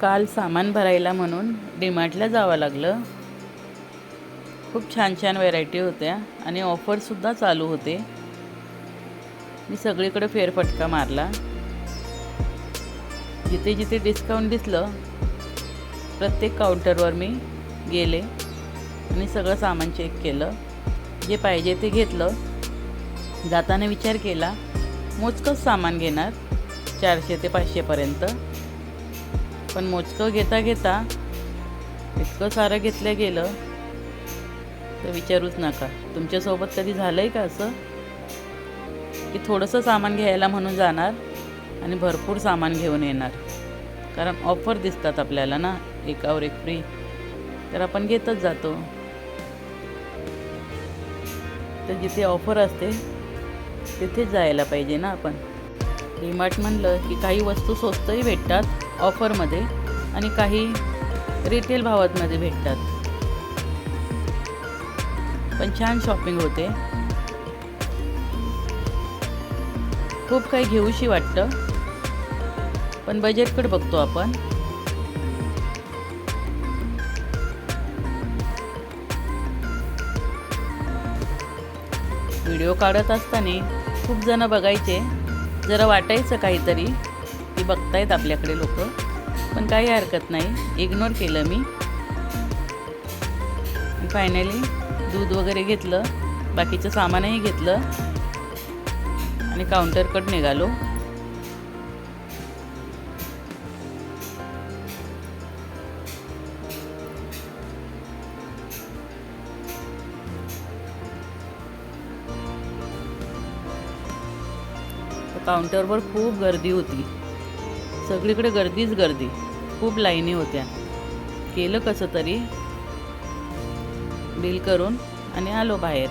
काल सामान भरायला म्हणून डीमार्टला जावं लागलं. खूप छान छान व्हेरायटी होत्या आणि ऑफरसुद्धा चालू होते. मी सगळीकडे फेरफटका मारला. जिथे जिथे डिस्काउंट दिसलं प्रत्येक काउंटरवर मी गेले आणि सगळं सामान चेक केलं. जे पाहिजे ते घेतलं. जाताना विचार केला मोजकंच सामान घेणार चारशे ते पाचशेपर्यंत पण मोजकं घेता घेता इतकं सारं घेतलं गेलं तर विचारूच नका. तुमच्यासोबत कधी झालं आहे का असं? की थोडंसं सामान घ्यायला म्हणून जाणार आणि भरपूर सामान घेऊन येणार. कारण ऑफर दिसतात आपल्याला ना एकावर एक फ्री तर आपण घेतच जातो. तर जिथे ऑफर असते तिथेच जायला पाहिजे ना आपण. डीमार्ट म्हणलं की काही वस्तू स्वस्तही भेटतात ऑफरमध्ये आणि काही रिटेल भावातमध्ये भेटतात. पण छान शॉपिंग होते. खूप काही घेऊशी वाटतं. पण बजेटकडे बघतो आपण. व्हिडिओ काढत असताना खूप जण बघायचे जरा वाटायचं काहीतरी. की बघतायत आपल्याकडे लोक. पण काही हरकत नाही. इग्नोर केलं मी. फायनली दूध वगैरे घेतलं. बाकीचं सामानही घेतलं. आणि काउंटरकट निघालो. काउंटरवर खूप गर्दी होती. सगळीकडे गर्दीच गर्दी. खूप लाईनी होत्या. केलं कसं तरी? बिल करून आणि आलो बाहेर.